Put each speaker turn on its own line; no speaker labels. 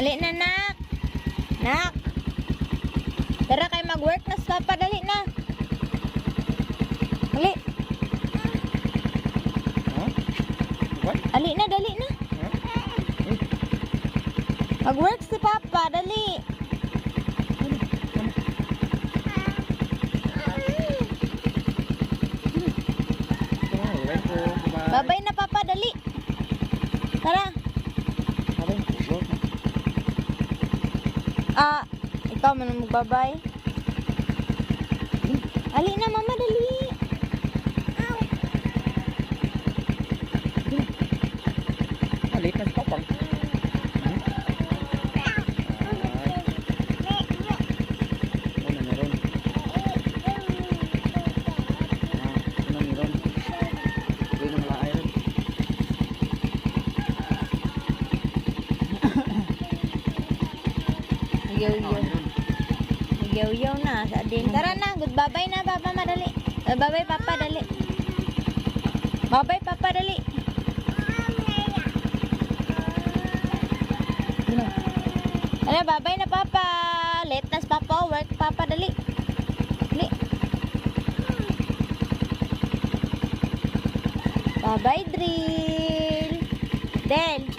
Ali na, nak. Nak. Tara kay mag-work na sa papa. Dali na. Ali.
Ha? What?
Ali na, dali na.
Ha?
Mag-work si papa. Dali.
Wait po. Bye.
Babay na, papa. Dali. Tara.
Bye. Work na.
Ah, ikaw man magbabay. Ali na, mama. Dali.
Late na si Papang.
Yo,
Ah,
yo.
ano ron?
Yaw-yaw na. Sa din. Tara na. Goodbye na, papa. Madali. Uh, bye papa. Dali. Bye papa. Dali. Ano, bye na, papa. Late na papa. Work, papa. Dali. Dali. Bye-bye, drill. Del.